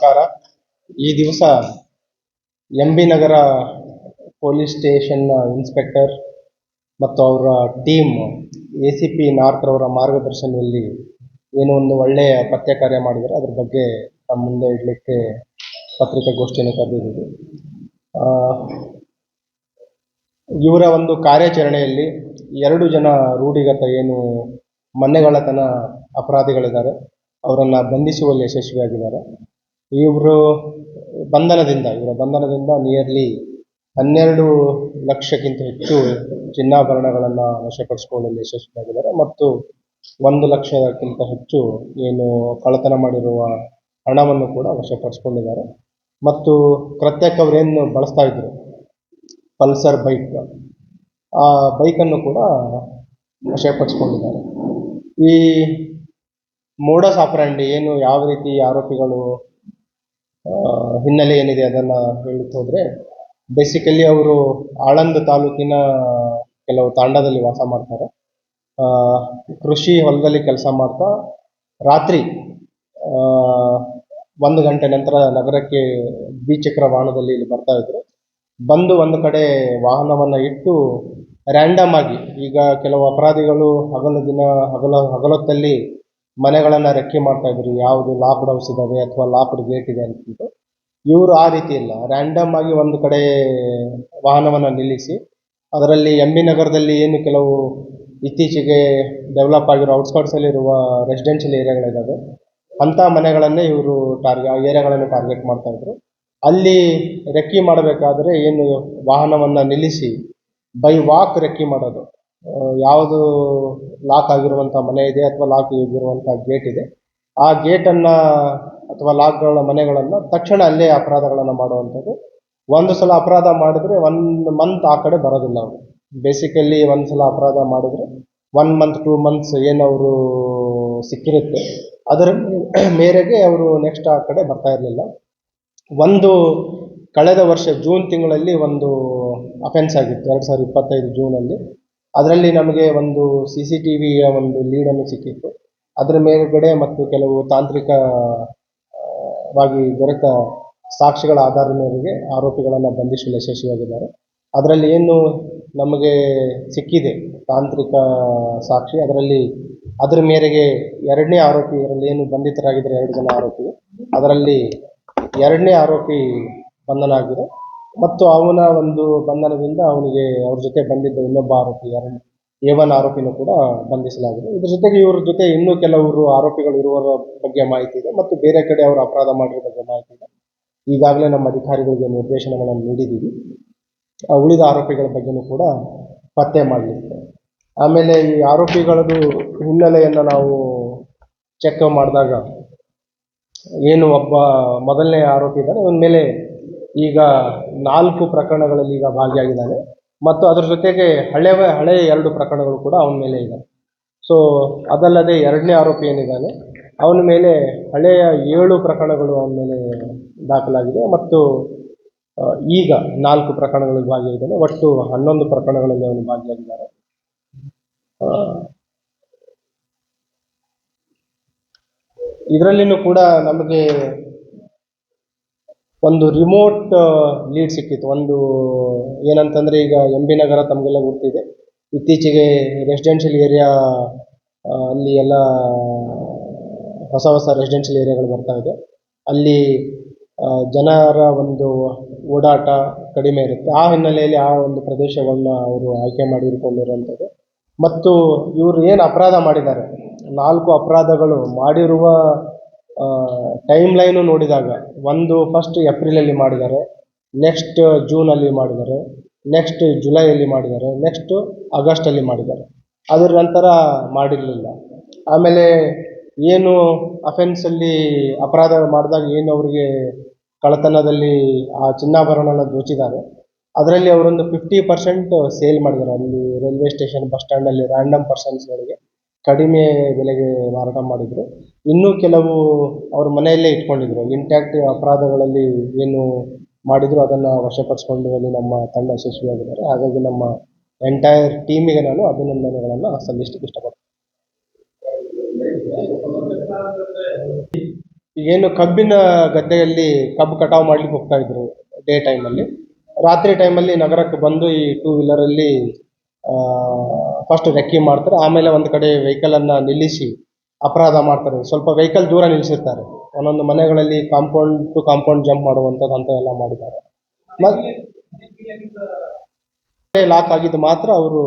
ನಮಸ್ಕಾರ. ಈ ದಿವಸ ಎಂ ಬಿ ನಗರ ಪೊಲೀಸ್ ಸ್ಟೇಷನ್ ಇನ್ಸ್ಪೆಕ್ಟರ್ ಮತ್ತು ಅವರ ಟೀಮ್ ಎ ಸಿ ಪಿ ಮಾರ್ಗದರ್ಶನದಲ್ಲಿ ಏನೋ ಒಂದು ಒಳ್ಳೆಯ ಪತ್ತೆ ಕಾರ್ಯ ಮಾಡಿದ್ದಾರೆ. ಅದ್ರ ಬಗ್ಗೆ ತಮ್ಮ ಮುಂದೆ ಇಡಲಿಕ್ಕೆ ಪತ್ರಿಕಾಗೋಷ್ಠಿಯನ್ನು ಕರೆದಿದ್ದೀವಿ. ಇವರ ಒಂದು ಕಾರ್ಯಾಚರಣೆಯಲ್ಲಿ ಎರಡು ಜನ ರೂಢಿಗತ ಏನು ಮನೆಗಳತನ ಅಪರಾಧಿಗಳಿದ್ದಾರೆ. ಅವರನ್ನು ಬಂಧಿಸುವಲ್ಲಿ ಯಶಸ್ವಿಯಾಗಿದ್ದಾರೆ. ಇವರು ಬಂಧನದಿಂದ, ಇವರ ಬಂಧನದಿಂದ ನಿಯರ್ಲಿ ಹನ್ನೆರಡು ಲಕ್ಷಕ್ಕಿಂತ ಹೆಚ್ಚು ಚಿನ್ನಾಭರಣಗಳನ್ನು ವಶಪಡಿಸಿಕೊಳ್ಳಲು ಯಶಸ್ವಿಯಾಗಿದ್ದಾರೆ ಮತ್ತು ಒಂದು ಲಕ್ಷಕ್ಕಿಂತ ಹೆಚ್ಚು ಏನು ಕಳ್ಳತನ ಮಾಡಿರುವ ಹಣವನ್ನು ಕೂಡ ವಶಪಡಿಸಿಕೊಂಡಿದ್ದಾರೆ. ಮತ್ತು ಪ್ರತ್ಯೇಕ ಅವರೇನು ಬಳಸ್ತಾ ಇದ್ರು? Pulsar bike. ಆ ಬೈಕನ್ನು ಕೂಡ ವಶಪಡಿಸಿಕೊಂಡಿದ್ದಾರೆ. ಈ ಮೋಡಸ್ ಆಪರಂಡಿ ಏನು ಯಾವ ರೀತಿ ಆರೋಪಿಗಳು ಹಿನ್ನೆಲೆ ಏನಿದೆ ಅದನ್ನು ಹೋದರೆ ಬೇಸಿಕಲಿ ಅವರು ಆಳಂದ ತಾಲೂಕಿನ ಕೆಲವು ತಾಂಡದಲ್ಲಿ ವಾಸ ಮಾಡ್ತಾರೆ. ಕೃಷಿ ಹೊಲದಲ್ಲಿ ಕೆಲಸ ಮಾಡ್ತಾ ರಾತ್ರಿ ಒಂದು ಗಂಟೆ ನಂತರ ನಗರಕ್ಕೆ ದ್ವಿಚಕ್ರ ವಾಹನದಲ್ಲಿ ಇಲ್ಲಿ ಬರ್ತಾ ಇದ್ರು. ಬಂದು ಒಂದು ಕಡೆ ವಾಹನವನ್ನು ಇಟ್ಟು ರ್ಯಾಂಡಮ್ ಆಗಿ, ಈಗ ಕೆಲವು ಅಪರಾಧಿಗಳು ಹಗಲು ದಿನ, ಹಗಲ, ಹಗಲೊತ್ತಲ್ಲಿ ಮನೆಗಳನ್ನು ರೆಕ್ಕೆ ಮಾಡ್ತಾ ಇದ್ರು, ಯಾವುದು ಲಾಕ್ಡ್ ಹೌಸ್ ಇದಾವೆ ಅಥವಾ ಲಾಕ್ಡ್ ಗೇಟ್ ಇದೆ ಅಂದ್ಬಿಟ್ಟು ಇವರು ಆ ರೀತಿ ಇಲ್ಲ. ರ್ಯಾಂಡಮ್ ಆಗಿ ಒಂದು ಕಡೆ ವಾಹನವನ್ನು ನಿಲ್ಲಿಸಿ, ಅದರಲ್ಲಿ ಎಂ ಬಿ ನಗರದಲ್ಲಿ ಏನು ಕೆಲವು ಇತ್ತೀಚೆಗೆ ಡೆವಲಪ್ ಆಗಿರೋ ಔಟ್ಸ್ಕರ್ಟ್ಸಲ್ಲಿರುವ ರೆಸಿಡೆನ್ಷಿಯಲ್ ಏರಿಯಾಗಳಿದ್ದಾವೆ ಅಂಥ ಮನೆಗಳನ್ನೇ ಇವರು ಟಾರ್ಗೆ ಏರಿಯಾಗಳನ್ನು ಟಾರ್ಗೆಟ್ ಮಾಡ್ತಾ ಇದ್ರು. ಅಲ್ಲಿ ರೆಕ್ಕಿ ಮಾಡಬೇಕಾದ್ರೆ ಏನು ವಾಹನವನ್ನು ನಿಲ್ಲಿಸಿ ಬೈ ವಾಕ್ ರೆಕ್ಕಿ ಮಾಡೋದು. ಯಾವುದು ಲಾಕ್ ಆಗಿರುವಂಥ ಮನೆ ಇದೆ ಅಥವಾ ಲಾಕ್ ಆಗಿರುವಂಥ ಗೇಟ್ ಇದೆ, ಆ ಗೇಟನ್ನು ಅಥವಾ ಲಾಕ್ಗಳ ಮನೆಗಳನ್ನು ತಕ್ಷಣ ಅಲ್ಲೇ ಅಪರಾಧಗಳನ್ನು ಮಾಡುವಂಥದ್ದು. ಒಂದು ಸಲ ಅಪರಾಧ ಮಾಡಿದರೆ ಒನ್ ಮಂತ್ ಆ ಕಡೆ ಬರೋದಿಲ್ಲ ಅವರು. ಬೇಸಿಕಲಿ ಒಂದು ಸಲ ಅಪರಾಧ ಮಾಡಿದರೆ ಒನ್ ಮಂತ್ ಟೂ ಮಂತ್ಸ್ ಏನು ಅವರು ಸಿಕ್ಕಿರುತ್ತೆ. ಅದರ ಮೇರೆಗೆ ಅವರು ನೆಕ್ಸ್ಟ್ ಆ ಕಡೆ ಬರ್ತಾ ಇರಲಿಲ್ಲ. ಒಂದು ಕಳೆದ ವರ್ಷ ಜೂನ್ ತಿಂಗಳಲ್ಲಿ ಒಂದು ಅಫೆನ್ಸ್ ಆಗಿತ್ತು. ಎರಡು ಸಾವಿರದ ಇಪ್ಪತ್ತೈದು ಜೂನಲ್ಲಿ ಅದರಲ್ಲಿ ನಮಗೆ ಒಂದು ಸಿ ಸಿ ಟಿ ವಿಯ ಒಂದು ಲೀಡನ್ನು ಸಿಕ್ಕಿತ್ತು. ಅದರ ಮೇಲುಗಡೆ ಮತ್ತು ಕೆಲವು ತಾಂತ್ರಿಕವಾಗಿ ದೊರೆತ ಸಾಕ್ಷಿಗಳ ಆಧಾರದ ಮೇರೆಗೆ ಆರೋಪಿಗಳನ್ನು ಬಂಧಿಸಲು ಯಶಸ್ವಿಯಾಗಿದ್ದಾರೆ. ಅದರಲ್ಲಿ ಏನು ನಮಗೆ ಸಿಕ್ಕಿದೆ, ತಾಂತ್ರಿಕ ಸಾಕ್ಷಿ, ಅದರಲ್ಲಿ ಅದರ ಮೇರೆಗೆ ಎರಡನೇ ಆರೋಪಿ ಇದರಲ್ಲಿ ಏನು ಬಂಧಿತರಾಗಿದ್ದಾರೆ, ಎರಡು ಜನ ಆರೋಪಿ ಅದರಲ್ಲಿ ಎರಡನೇ ಆರೋಪಿ ಬಂಧನ ಆಗಿದೆ ಮತ್ತು ಅವನ ಒಂದು ಬಂಧನದಿಂದ ಅವನಿಗೆ ಅವ್ರ ಜೊತೆ ಬಂದಿದ್ದ ಇನ್ನೊಬ್ಬ ಆರೋಪಿ ಎ ಒನ್ ಆರೋಪಿನೂ ಕೂಡ ಬಂಧಿಸಲಾಗಿದೆ. ಇದ್ರ ಜೊತೆಗೆ ಇವರ ಜೊತೆ ಇನ್ನೂ ಕೆಲವರು ಆರೋಪಿಗಳು ಇರುವ ಬಗ್ಗೆ ಮಾಹಿತಿ ಇದೆ ಮತ್ತು ಬೇರೆ ಕಡೆ ಅವರು ಅಪರಾಧ ಮಾಡಿರೋ ಬಗ್ಗೆ ಮಾಹಿತಿ ಇದೆ. ಈಗಾಗಲೇ ನಮ್ಮ ಅಧಿಕಾರಿಗಳಿಗೆ ನಿರ್ದೇಶನಗಳನ್ನು ನೀಡಿದ್ದೀವಿ. ಉಳಿದ ಆರೋಪಿಗಳ ಬಗ್ಗೆನೂ ಕೂಡ ಪತ್ತೆ ಮಾಡಲಿಕ್ಕೆ. ಆಮೇಲೆ ಈ ಆರೋಪಿಗಳದ್ದು ಹಿನ್ನೆಲೆಯನ್ನು ನಾವು ಚೆಕ್ ಮಾಡಿದಾಗ ಏನು ಒಬ್ಬ, ಮೊದಲನೇ ಆರೋಪಿ ಇದ್ದಾರೆ ಅವನ ಮೇಲೆ ಈಗ ನಾಲ್ಕು ಪ್ರಕರಣಗಳಲ್ಲಿ ಈಗ ಭಾಗಿಯಾಗಿದ್ದಾನೆ. ಮತ್ತು ಅದರ ಜೊತೆಗೆ ಹಳೆ ಹಳೆ ಎರಡು ಪ್ರಕರಣಗಳು ಕೂಡ ಅವನ ಮೇಲೆ ಇದೆ ಸೊ ಅದಲ್ಲದೆ ಎರಡನೇ ಆರೋಪಿ ಏನಿದ್ದಾನೆ, ಅವನ ಮೇಲೆ ಹಳೆಯ ಏಳು ಪ್ರಕರಣಗಳು ಅವನ ಮೇಲೆ ದಾಖಲಾಗಿದೆ. ಮತ್ತು ಈಗ ನಾಲ್ಕು ಪ್ರಕರಣಗಳಲ್ಲಿ ಭಾಗಿಯಾಗಿದ್ದಾನೆ. ಒಟ್ಟು ಹನ್ನೊಂದು ಪ್ರಕರಣಗಳಲ್ಲಿ ಅವನು ಭಾಗಿಯಾಗಿದ್ದಾರೆ ಇದರಲ್ಲಿನೂ ಕೂಡ ನಮಗೆ ಒಂದು ರಿಮೋಟ್ ಲೀಡ್ ಸಿಕ್ಕಿತ್ತು. ಒಂದು ಏನಂತಂದರೆ ಈಗ ಎಂ ಬಿ ನಗರ ತಮಗೆಲ್ಲ ಗೊತ್ತಿದೆ ಇತ್ತೀಚೆಗೆ ರೆಸಿಡೆನ್ಷಿಯಲ್ ಏರಿಯಾ ಅಲ್ಲಿ ಎಲ್ಲ, ಹೊಸ ಹೊಸ ರೆಸಿಡೆನ್ಷಿಯಲ್ ಏರಿಯಾಗಳು ಬರ್ತಾ ಇದೆ. ಅಲ್ಲಿ ಜನರ ಒಂದು ಓಡಾಟ ಕಡಿಮೆ ಇರುತ್ತೆ. ಆ ಹಿನ್ನೆಲೆಯಲ್ಲಿ ಆ ಒಂದು ಪ್ರದೇಶವನ್ನು ಅವರು ಆಯ್ಕೆ ಮಾಡಿಕೊಂಡಿರುವಂಥದ್ದು ಮತ್ತು ಇವರು ಏನು ಅಪರಾಧ ಮಾಡಿದ್ದಾರೆ? ನಾಲ್ಕು ಅಪರಾಧಗಳು ಮಾಡಿರುವ ಟೈಮ್ ಲೈನು ನೋಡಿದಾಗ, ಒಂದು ಫಸ್ಟ್ ಏಪ್ರಿಲಲ್ಲಿ ಮಾಡಿದ್ದಾರೆ ನೆಕ್ಸ್ಟ್ ಜೂನಲ್ಲಿ ಮಾಡಿದ್ದಾರೆ ನೆಕ್ಸ್ಟ್ ಜುಲೈಯಲ್ಲಿ ಮಾಡಿದ್ದಾರೆ ನೆಕ್ಸ್ಟ್ ಆಗಸ್ಟಲ್ಲಿ ಮಾಡಿದ್ದಾರೆ. ಅದರ ನಂತರ ಮಾಡಿರಲಿಲ್ಲ. ಆಮೇಲೆ ಏನು ಅಫೆನ್ಸಲ್ಲಿ ಅಪರಾಧ ಮಾಡಿದಾಗ ಏನು ಅವರಿಗೆ ಕಳ್ಳತನದಲ್ಲಿ ಆ ಚಿನ್ನಾಭರಣನ ದೋಚಿದ್ದಾರೆ, ಅದರಲ್ಲಿ ಅವರೊಂದು ಫಿಫ್ಟಿ ಪರ್ಸೆಂಟ್ ಸೇಲ್ ಮಾಡಿದ್ದಾರೆ. ಅಲ್ಲಿ ರೈಲ್ವೆ ಸ್ಟೇಷನ್ ಬಸ್ ಸ್ಟ್ಯಾಂಡಲ್ಲಿ ರ್ಯಾಂಡಮ್ ಪರ್ಸನ್ಸ್ಗಳಿಗೆ ಕಡಿಮೆ ಬೆಲೆಗೆ ಮಾರಾಟ ಮಾಡಿದರು. ಇನ್ನೂ ಕೆಲವು ಅವ್ರ ಮನೆಯಲ್ಲೇ ಇಟ್ಕೊಂಡಿದ್ರು. ಇಂಟ್ಯಾಕ್ಟ್ ಅಪರಾಧಗಳಲ್ಲಿ ಏನು ಮಾಡಿದ್ರು, ಅದನ್ನು ವಶಪಡಿಸ್ಕೊಳ್ಳುವಲ್ಲಿ ನಮ್ಮ ತಂಡ ಯಶಸ್ವಿಯಾಗಿದ್ದಾರೆ. ಹಾಗಾಗಿ ನಮ್ಮ ಎಂಟೈರ್ ಟೀಮಿಗೆ ನಾನು ಅಭಿನಂದನೆಗಳನ್ನು ಸಲ್ಲಿಸಲಿಕ್ಕೆ ಇಷ್ಟಪಡ್ತೀನಿ. ಈಗೇನು ಕಬ್ಬಿನ ಗದ್ದೆಯಲ್ಲಿ ಕಬ್ಬು ಕಟಾವು ಮಾಡ್ಲಿಕ್ಕೆ ಹೋಗ್ತಾ ಇದ್ರು, ಡೇ ಟೈಮಲ್ಲಿ ರಾತ್ರಿ ಟೈಮಲ್ಲಿ ನಗರಕ್ಕೆ ಬಂದು ಈ ಟೂ ವೀಲರಲ್ಲಿ ಫಸ್ಟ್ ರೆಕ್ಕಿ ಮಾಡ್ತಾರೆ, ಆಮೇಲೆ ಒಂದು ಕಡೆ ವೆಹಿಕಲನ್ನು ನಿಲ್ಲಿಸಿ ಅಪರಾಧ ಮಾಡ್ತಾರೆ. ಸ್ವಲ್ಪ ವೆಹಿಕಲ್ ದೂರ ನಿಲ್ಲಿಸಿರ್ತಾರೆ ಒಂದೊಂದು ಮನೆಗಳಲ್ಲಿ ಕಾಂಪೌಂಡ್ ಟು ಕಾಂಪೌಂಡ್ ಜಂಪ್ ಮಾಡುವಂಥದ್ದು ಅಂಥವೆಲ್ಲ ಮಾಡಿದ್ದಾರೆ. ಮತ್ತೆ ಲಾಕ್ ಆಗಿದ್ದು ಮಾತ್ರ ಅವರು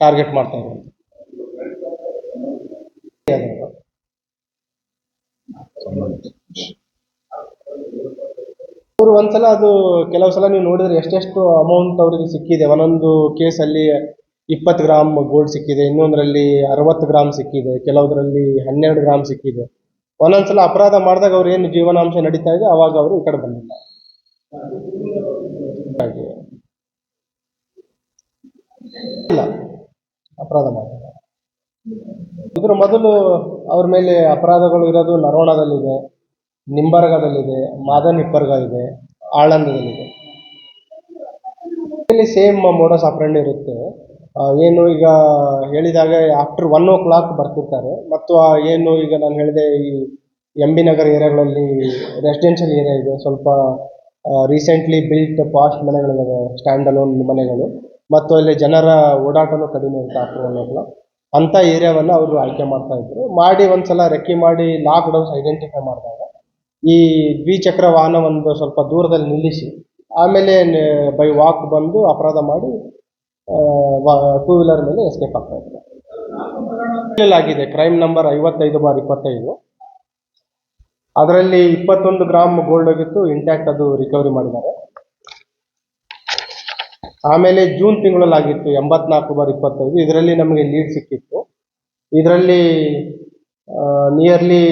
ಟಾರ್ಗೆಟ್ ಮಾಡ್ತಾರೆ ಅವರು ಒಂದ್ಸಲ ಅದು ಕೆಲವು ಸಲ ನೀವು ನೋಡಿದ್ರೆ ಎಷ್ಟೆಷ್ಟು ಅಮೌಂಟ್ ಅವರಿಗೆ ಸಿಕ್ಕಿದೆ. ಒಂದೊಂದು ಕೇಸಲ್ಲಿ ಇಪ್ಪತ್ತು ಗ್ರಾಮ್ ಗೋಲ್ಡ್ ಸಿಕ್ಕಿದೆ, ಇನ್ನೊಂದರಲ್ಲಿ ಅರವತ್ತು ಗ್ರಾಮ್ ಸಿಕ್ಕಿದೆ, ಕೆಲವುದರಲ್ಲಿ ಹನ್ನೆರಡು ಗ್ರಾಮ್ ಸಿಕ್ಕಿದೆ. ಒಂದೊಂದ್ಸಲ ಅಪರಾಧ ಮಾಡಿದಾಗ ಅವ್ರು ಏನು ಜೀವನಾಂಶ ನಡೀತಾ ಇದೆ, ಅವಾಗ ಅವರು ಈ ಕಡೆ ಬಂದಿಲ್ಲ ಹಾಗೆ. ಇಲ್ಲ, ಅಪರಾಧ ಮಾಡಿಲ್ಲ ಇದ್ರ ಮೊದಲು ಅವ್ರ ಮೇಲೆ ಅಪರಾಧಗಳು ಇರೋದು ನರೋಣದಲ್ಲಿದೆ. ನಿಂಬರ್ಗದಲ್ಲಿದೆ ಮಾದನ್ ಹಿಪ್ಪರ್ಗ ಇದೆ ಆಳಂದದಲ್ಲಿದೆ. ಇಲ್ಲಿ ಸೇಮ್ ಮೋಡಸ್ ಆಪರೇಂಡ್ ಇರುತ್ತೆ. ಏನು ಈಗ ಹೇಳಿದಾಗ ಆಫ್ಟರ್ ಒನ್ ಓ ಕ್ಲಾಕ್ ಬರ್ತಿರ್ತಾರೆ. ಮತ್ತು ಏನು ಈಗ ನಾನು ಹೇಳಿದೆ ಈ ಎಂ ಬಿ ನಗರ್ ಏರಿಯಾಗಳಲ್ಲಿ ರೆಸಿಡೆನ್ಷಿಯಲ್ ಏರಿಯಾ ಇದೆ. ಸ್ವಲ್ಪ ರೀಸೆಂಟ್ಲಿ ಬಿಲ್ಟ್ ಪಾಸ್ಟ್ ಮನೆಗಳಿದ್ದಾವೆ ಸ್ಟ್ಯಾಂಡ್ ಅಲೋನ್ ಮನೆಗಳು. ಮತ್ತು ಅಲ್ಲಿ ಜನರ ಓಡಾಟನೂ ಕಡಿಮೆ ಇರುತ್ತೆ ಆಫ್ಟರ್ ಒನ್ ಓ ಕ್ಲಾಕ್ ಅಂಥ ಏರಿಯಾವನ್ನು ಅವರು ಆಯ್ಕೆ ಮಾಡ್ತಾ ಇದ್ರು. ಮಾಡಿ ಒಂದ್ಸಲ ರೆಕ್ಕಿ ಮಾಡಿ ಲಾಕ್ ಡೌನ್ಸ್ ಐಡೆಂಟಿಫೈ ಮಾಡಿದಾಗ ಈ ದ್ವಿಚಕ್ರ ವಾಹನ ಸ್ವಲ್ಪ ದೂರದಲ್ಲಿ ನಿಲ್ಲಿಸಿ, ಆಮೇಲೆ ಬೈ ವಾಕ್ ಬಂದು ಅಪರಾಧ ಮಾಡಿ ಟೂ ವೀಲರ್ ಮೇಲೆ ಎಸ್ಕೇಪ್ ಆಗ್ತಾ ಇದ್ದಾರೆ ಆಗಿದೆ. ಕ್ರೈಮ್ ನಂಬರ್ ಐವತ್ತೈದು ಬಾರ್ ಇಪ್ಪತ್ತೈದು. ಅದರಲ್ಲಿ ಇಪ್ಪತ್ತೊಂದು ಗ್ರಾಮ್ ಗೋಲ್ಡ್ ಹೋಗಿತ್ತು ಇಂಟ್ಯಾಕ್ಟ್ ಅದು ರಿಕವರಿ ಮಾಡಿದ್ದಾರೆ. ಆಮೇಲೆ ಜೂನ್ ತಿಂಗಳಲ್ಲಿ ಆಗಿತ್ತು ಎಂಬತ್ನಾಲ್ಕು ಬಾರ್ ಇಪ್ಪತ್ತೈದು. ಇದರಲ್ಲಿ ನಮಗೆ ಲೀಡ್ ಸಿಕ್ಕಿತ್ತು. ಇದರಲ್ಲಿ ನಿಯರ್ಲಿ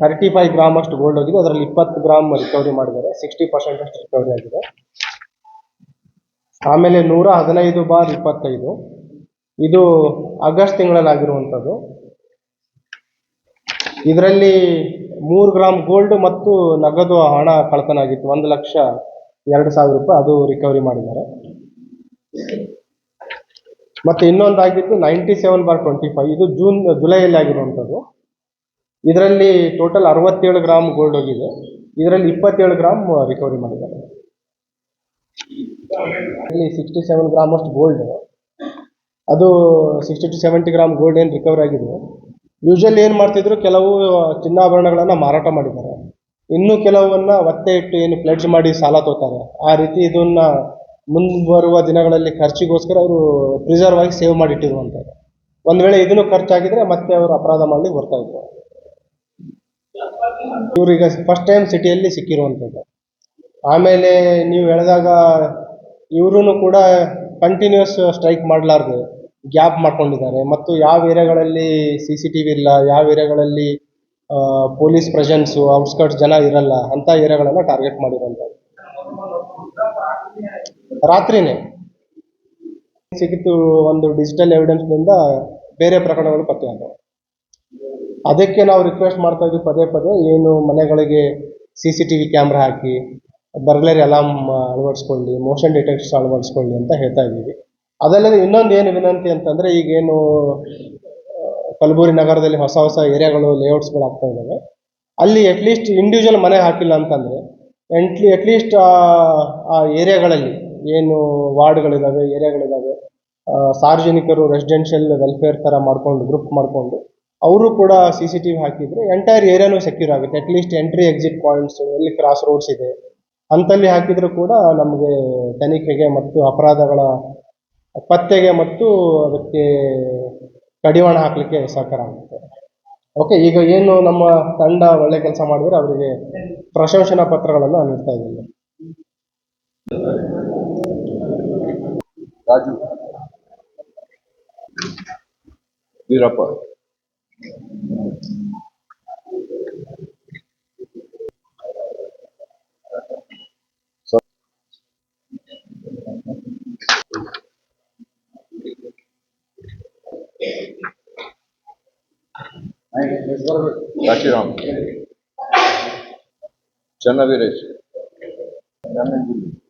ತರ್ಟಿ ಫೈವ್ ಗ್ರಾಮ್ ಅಷ್ಟು ಗೋಲ್ಡ್ ಹೋಗಿದೆ. ಅದರಲ್ಲಿ ಇಪ್ಪತ್ತು ಗ್ರಾಮ್ ರಿಕವರಿ ಮಾಡಿದ್ದಾರೆ. ಸಿಕ್ಸ್ಟಿ ಪರ್ಸೆಂಟ್ ಅಷ್ಟು ರಿಕವರಿ ಆಗಿದೆ. ಆಮೇಲೆ ನೂರ ಹದಿನೈದು ಬಾರ್ ಇಪ್ಪತ್ತೈದು. ಇದು ಆಗಸ್ಟ್ ತಿಂಗಳಲ್ಲಿ ಆಗಿರುವಂಥದ್ದು. ಇದರಲ್ಲಿ ಮೂರು ಗ್ರಾಮ್ ಗೋಲ್ಡ್ ಮತ್ತು ನಗದು ಹಣ ಕಳ್ತನ ಆಗಿತ್ತು ಒಂದು ಲಕ್ಷ ಎರಡು ಸಾವಿರ ರೂಪಾಯಿ ಅದು ರಿಕವರಿ ಮಾಡಿದ್ದಾರೆ. ಮತ್ತೆ ಇನ್ನೊಂದಾಗಿದ್ದು ninety seven bar twenty five ಇದು ಜೂನ್ ಜುಲೈಯಲ್ಲಿ ಆಗಿರುವಂಥದ್ದು. ಇದರಲ್ಲಿ ಟೋಟಲ್ ಅರವತ್ತೇಳು ಗ್ರಾಮ್ ಗೋಲ್ಡ್ ಹೋಗಿದೆ. ಇದರಲ್ಲಿ ಇಪ್ಪತ್ತೇಳು ಗ್ರಾಮ್ ರಿಕವರಿ ಮಾಡಿದ್ದಾರೆ. ಇಲ್ಲಿ ಸಿಕ್ಸ್ಟಿ ಸೆವೆನ್ ಗ್ರಾಮ್ ಅಷ್ಟು ಗೋಲ್ಡ್ ಅದು sixty to seventy gram gold ಏನು ರಿಕವರ್ ಆಗಿದೆ. ಯೂಶಲಿ ಏನು ಮಾಡ್ತಿದ್ರು, ಕೆಲವು ಚಿನ್ನಾಭರಣಗಳನ್ನು ಮಾರಾಟ ಮಾಡಿದ್ದಾರೆ. ಇನ್ನೂ ಕೆಲವನ್ನ ಒತ್ತೆ ಇಟ್ಟು ಏನು ಪ್ಲೆಡ್ಜ್ ಮಾಡಿ ಸಾಲ ತೋತಾರೆ. ಆ ರೀತಿ ಇದನ್ನ ಮುಂದುವರುವ ದಿನಗಳಲ್ಲಿ ಖರ್ಚಿಗೋಸ್ಕರ ಅವರು ಪ್ರಿಸರ್ವ್ ಆಗಿ ಸೇವ್ ಮಾಡಿ ಇಟ್ಟಿರುವಂಥದ್ದು. ಒಂದು ವೇಳೆ ಇದನ್ನು ಖರ್ಚಾಗಿದ್ರೆ ಮತ್ತೆ ಅವರು ಅಪರಾಧ ಮಾಡಲಿಕ್ಕೆ ಬರ್ತಾ ಇದ್ರು. ಇವ್ರೀಗ ಫಸ್ಟ್ ಟೈಮ್ ಸಿಟಿಯಲ್ಲಿ ಸಿಕ್ಕಿರುವಂಥದ್ದು. ಆಮೇಲೆ ನೀವು ಹೇಳಿದಾಗ ಇವರು ಕೂಡ ಕಂಟಿನ್ಯೂಸ್ ಸ್ಟ್ರೈಕ್ ಮಾಡಲಾರ್ದು, ಗ್ಯಾಪ್ ಮಾಡ್ಕೊಂಡಿದ್ದಾರೆ. ಮತ್ತು ಯಾವ ಏರಿಯಾಗಳಲ್ಲಿ ಸಿ ಸಿ ಟಿ ವಿ ಇಲ್ಲ, ಯಾವ ಏರಿಯಾಗಳಲ್ಲಿ ಪೊಲೀಸ್ ಪ್ರೆಸೆನ್ಸು ಔಟ್ಸ್ಕರ್ಟ್ಸ್ ಜನ ಇರಲ್ಲ, ಅಂಥ ಏರಿಯಾಗಳನ್ನ ಟಾರ್ಗೆಟ್ ಮಾಡಿರುವಂಥದ್ದು ರಾತ್ರಿನೇ ಸಿಕ್ಕಿತು ಒಂದು ಡಿಜಿಟಲ್ ಎವಿಡೆನ್ಸ್ನಿಂದ ಬೇರೆ ಪ್ರಕರಣಗಳು ಪತ್ತೆಯಾದವು ಅದಕ್ಕೆ ನಾವು ರಿಕ್ವೆಸ್ಟ್ ಮಾಡ್ತಾ ಇದ್ವಿ ಪದೇ ಪದೇ, ಏನು ಮನೆಗಳಿಗೆ C C T V camera ಹಾಕಿ ಬರ್ಗ್ಲರಿ ಅಲಾರ್ಮ್ ಅಳವಡಿಸ್ಕೊಳ್ಳಿ ಮೋಷನ್ ಡಿಟೆಕ್ಟರ್ಸ್ ಅಳವಡಿಸ್ಕೊಳ್ಳಿ ಅಂತ ಹೇಳ್ತಾ ಇದ್ದೀವಿ. ಅದಲ್ಲದೆ ಇನ್ನೊಂದು ಏನು ವಿನಂತಿ ಅಂತಂದರೆ, ಈಗೇನು ಕಲಬುರಗಿ ನಗರದಲ್ಲಿ ಹೊಸ ಹೊಸ ಏರಿಯಾಗಳು ಲೇಔಟ್ಸ್ಗಳು ಆಗ್ತಾ ಇದ್ದಾವೆ. ಅಲ್ಲಿ ಅಟ್ಲೀಸ್ಟ್ ಇಂಡಿವಿಜುವಲ್ ಮನೆ ಹಾಕಿಲ್ಲ ಅಂತಂದರೆ ಎಂಟ್ಲಿ ಅಟ್ಲೀಸ್ಟ್ ಆ ಏರಿಯಾಗಳಲ್ಲಿ ಏನು ವಾರ್ಡ್ಗಳಿದ್ದಾವೆ ಏರಿಯಾಗಳಿದ್ದಾವೆ ಸಾರ್ವಜನಿಕರು ರೆಸಿಡೆನ್ಷಿಯಲ್ ವೆಲ್ಫೇರ್ ಥರ ಮಾಡಿಕೊಂಡು ಗ್ರೂಪ್ ಮಾಡಿಕೊಂಡು ಅವರು ಕೂಡ ಸಿ ಸಿ ಟಿ ವಿ ಹಾಕಿದರೆ ಎಂಟೈರ್ ಏರಿಯಾನು ಸೆಕ್ಯೂರ್ ಆಗುತ್ತೆ. At least entry exit points ಎಲ್ಲಿ ಕ್ರಾಸ್ ರೋಡ್ಸ್ ಇದೆ. ಅಂತಲ್ಲಿ ಹಾಕಿದ್ರು ಕೂಡ ನಮಗೆ ತನಿಖೆಗೆ ಮತ್ತು ಅಪರಾಧಗಳ ಪತ್ತೆಗೆ ಮತ್ತು ಅದಕ್ಕೆ ಕಡಿವಾಣ ಹಾಕಲಿಕ್ಕೆ ಸಹಕಾರ ಆಗುತ್ತೆ. ಓಕೆ ಈಗ ಏನು ನಮ್ಮ ತಂಡ ಒಳ್ಳೆ ಕೆಲಸ ಮಾಡಿದ್ರೆ ಅವರಿಗೆ ಪ್ರಶಂಸನಾ ಪತ್ರಗಳನ್ನು ನೀಡ್ತಾ ಇದ್ದೀನಿ. Raju. Veerappa. Kaçıram. Canına vereceğim. Canına vereceğim.